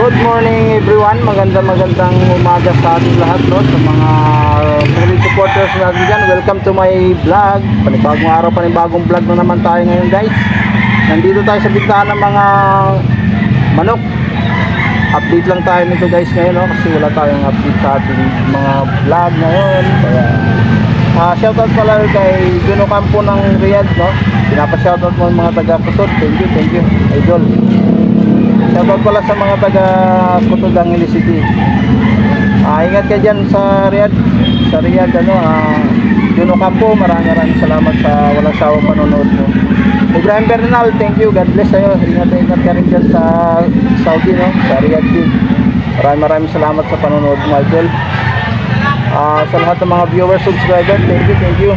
Good morning everyone. Maganda magandang umaga sa ating lahat no sa mga solid supporters natin dyan. Welcome to my vlog. Panibagong araw, panibagong vlog na naman tayo ngayon guys. Nandito tayo sa bigtaan ng mga manok. Update lang tayo nito guys ngayon no kasi wala tayong update sa ating mga vlog ngayon. Kaya Ah, shoutout pala kay Juno Campo ng Riyadh, no? Pinapa-shoutout mo mga taga Kusod. Thank you, thank you, idol. Shoutout pala sa mga taga Kusod ng City. Ah, ingat ka dyan sa Riyadh. Sa Riyadh, ano, ah, Juno Campo, maraming maraming salamat sa walang sawang panonood mo. Ibrahim Bernal, thank you. God bless sa'yo. Ingat ingat ka rin dyan sa Saudi, no? Sa Riyadh din. Maraming maraming salamat sa panonood idol. Ah, sa lahat ng mga viewers, subscriber, thank you, thank you.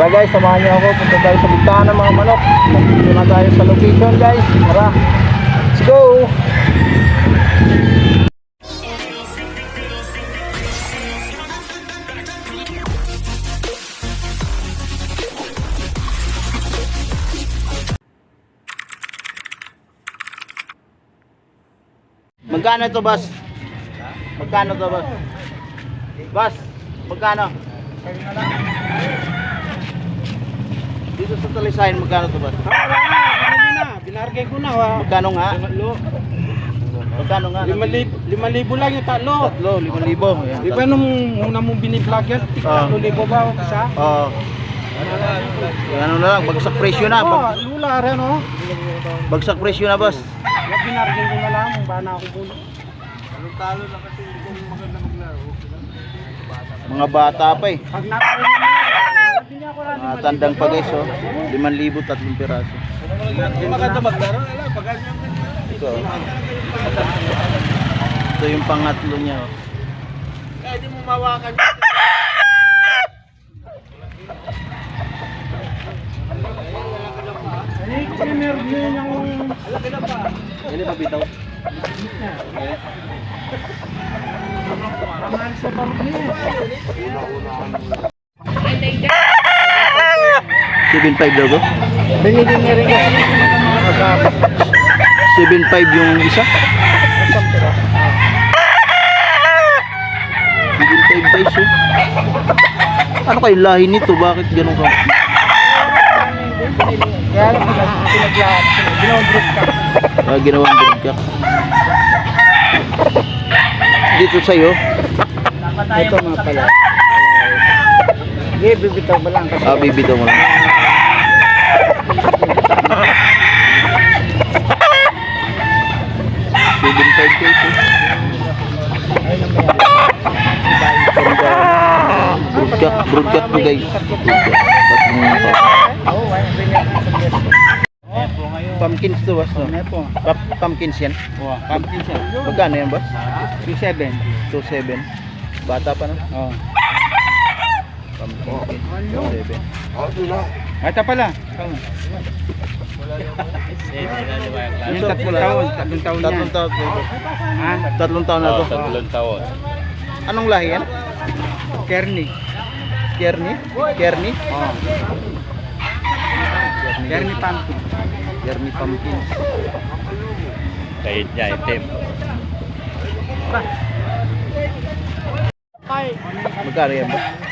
Tara guys, samahan niyo ako. Punta tayo sa bigtaan ng mga manok. Nandito na tayo sa location guys. Tara, go! Magkano to, boss? Magkano to, boss? Boss, magkano? Dito sa Talisayan, magkano to, boss? Binargay ko na. Wa. Magkano nga? Tatlo. Magkano nga? Lima, lib, lima libo lang yung tatlo. Tatlo, limang libo. Ayan, Di ba nung una mong biniblog yan, Ah. tatlo libo ba o isa? Oo. ano na lang, bagsak presyo na. Oo, Bag, lula rin o. bagsak presyo na, boss. Yung binargay ko na lang, kung ba na ako puno. Mga bata pa eh. Pag natalo na Mga tandang pa guys, oh. Limang libo, tatlong piraso. Ito. oh. Ito yung pangatlo niya, oh. Kaya di mo mawakan. Ini pa bitaw. Mahal sa parmi. 7.5 daw, bro? Binili niya rin kasi. 7.5 yung isa? 7.5 guys, oh. Ano kayo lahi nito? Bakit ganun ka? Kaya lang pinaglahat. Binondrop ka. Ah, ginawang broadcast. Dito sa'yo, Ito mga pala. Hindi, bibitaw ba lang kasi. ah, bibitaw mo lang. Seven five guys, oh. Broadcast, broadcast mo guys. Broadcast. Pa. Yes. Opo, ngayon. Pumpkins to, boss, no? Opo. Pap- Pumpkins yan. Oo, pumpkin siya. Magkano yan, boss? 2.7. 2.7. Bata pa na. Oo. Pumpkins. 2.7. Ito pala. Yung tatlong taon, tatlong taon niya. Tatlong taon. Ha? Tatlong taon na to. tatlong taon. Anong lahi yan? Kearney. Kearney? Kearney? Oo. Kearney pumpkin. Kearney Pumpkins. Kahit niya, itim. Magkano yan, boss?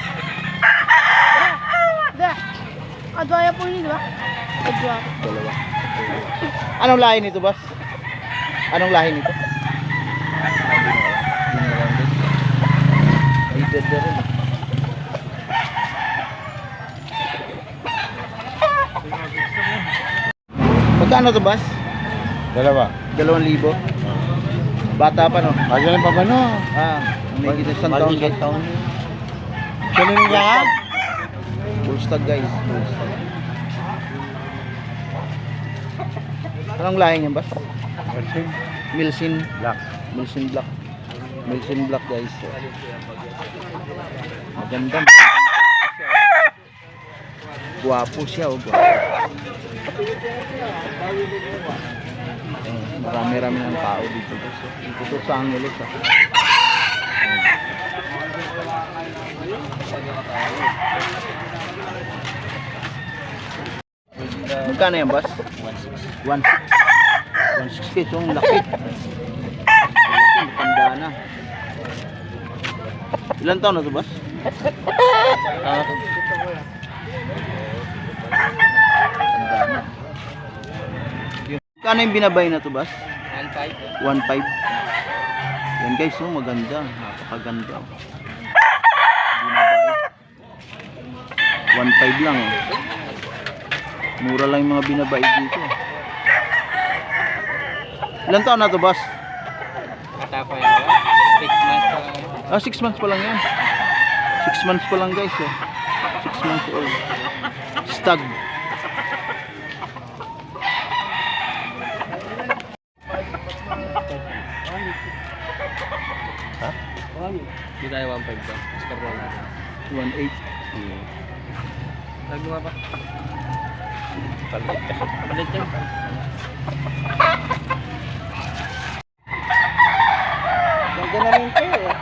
Adwaya po yun, di ba? Adwa. Dalawa. Anong lahi nito, boss? Anong lahi nito? Rated na rin. Magkano to, boss? Dalawa. Dalawang libo. Bata pa, no? Magaling pa ba no? Ah, may kita isang taon, guys. Kunin mo yan? Full guys. Full stag. Anong lahi niyan, boss? Milsin Black. Milsin Black. Milsin Black guys. Maganda. Guwapo siya, oh. Guwapo. Marami-rami ng tao dito. Dito to sa Angeles. Ah. Magkano yan, boss? 160. 160. 160. So, ang laki. Na. Ilan taon na ito, boss? Ah. Matanda na. Magkano yung binabay na ito, boss? 1.5. 1.5. Yan guys, so maganda. Napakaganda. 1.5 lang. Oh. Mura lang yung mga binabay dito. Ilan taon na to, boss? Mata pa yun. 6 months pa lang. Ah, 6 months pa lang yan. 6 months pa lang guys. Oh. 6 months old. Stag. Hindi tayo 1.5 to. Score mo natin. 1.8. Nagawa pa. Palit ka. Palit yan. Ganda na rin kayo eh.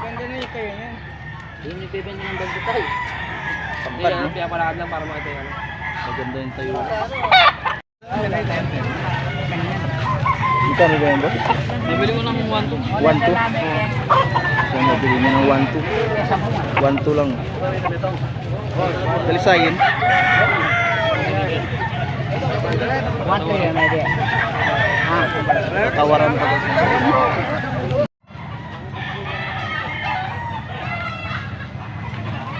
Ganda na yung kayo yan. Hindi yung bibenta ng bag tayo. Tampan, no? na, pinapalakad lang para makita ano. Maganda yung tayo. Magkano ba yan boss? Nabili ko ng 1 to. 1.2? So, nabili mo ng 1.2. 1.2 lang. Dalisayin. Yan, idea. Tawaran pa.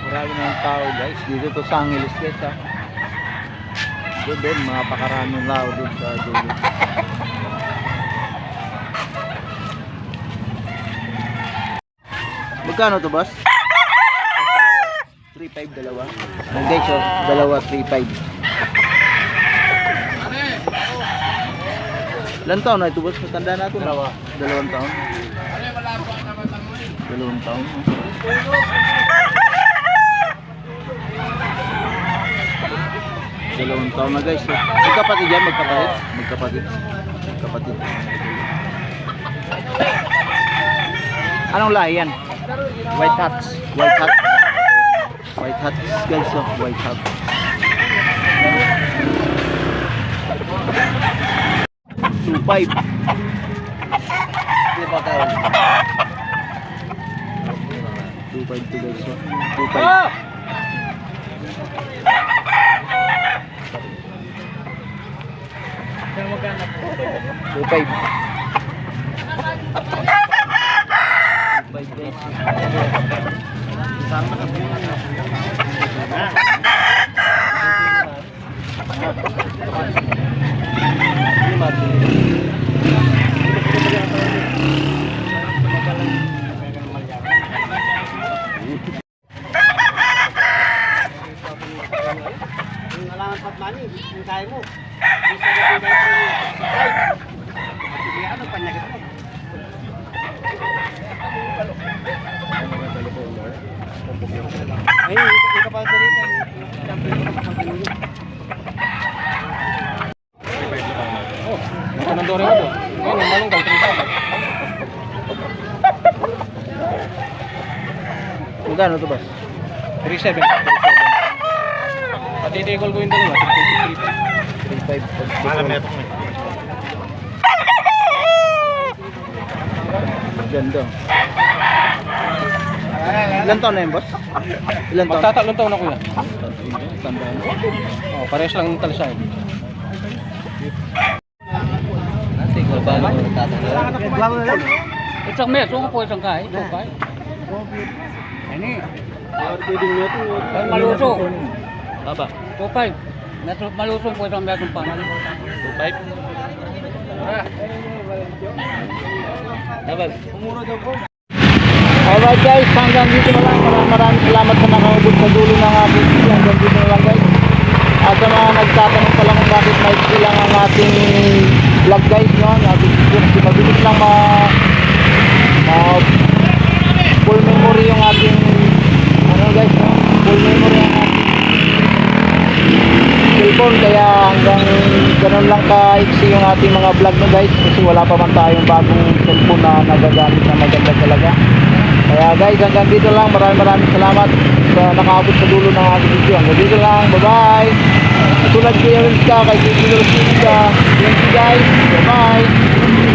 Marami ng tao guys. Dito to sa Angeles guys ha. Doon doon, mga pakaraming tao doon sa dulo. Magkano to boss? 3.5 dalawa. Ang guys oh, dalawa 3.5. Ilan taon na ito boss? Matanda na ito. Dalawa. Dalawang taon. Dalawang taon. Dalawang taon na guys. Oh. Magkapatid yan, magkapatid. Magkapatid. Magkapatid. Anong lahi yan? White hats. White hat. White hat guys, oh. White hat. Two five. Hindi pa tayo. Two five to guys, oh. Two five. Two five. Two five guys. Ay, hindi ka pa dito. Champion ka pa pag Oh, ito ng dore mo to. Ngayon, yung malunggal, 3,000. Magkano to boss? 3,700. Pati tigol ko yung dalawa. Three five. Ganda. Ilan taon na yun boss? Ilan taon? Magtatatlong taon na kuya. Tandaan. Oh, parehas lang ng talisay. Tigol ba naman nagtatanong? Isang mes, kung po isang kain. Isang kain. Ini. Ay, malusog. Baba. 2,500. Nato malusog po isang metong pangalan. 2.5. Dapat. Alright guys, hanggang dito na lang. Maraming maraming salamat sa nakaubot sa dulo ng ating video. Hanggang dito na lang guys. At sa mga nagtatanong pa lang kung bakit may lang ang ating vlog guys, no? Ang ating video. Kasi mabilis lang ma, ma full memory yung ating ano guys, no? Full memory ang ating cellphone. Kaya hanggang ganun lang ka-iksi yung ating mga vlog no guys. Kasi wala pa man tayong bagong cellphone na nagagamit na maganda talaga. Kaya guys hanggang dito lang. Maraming maraming salamat sa nakaabot sa dulo ng ating video. Hanggang dito lang. Bye bye tulad kay Aaron ka kay Kiki Rosita thank you guys. Bye bye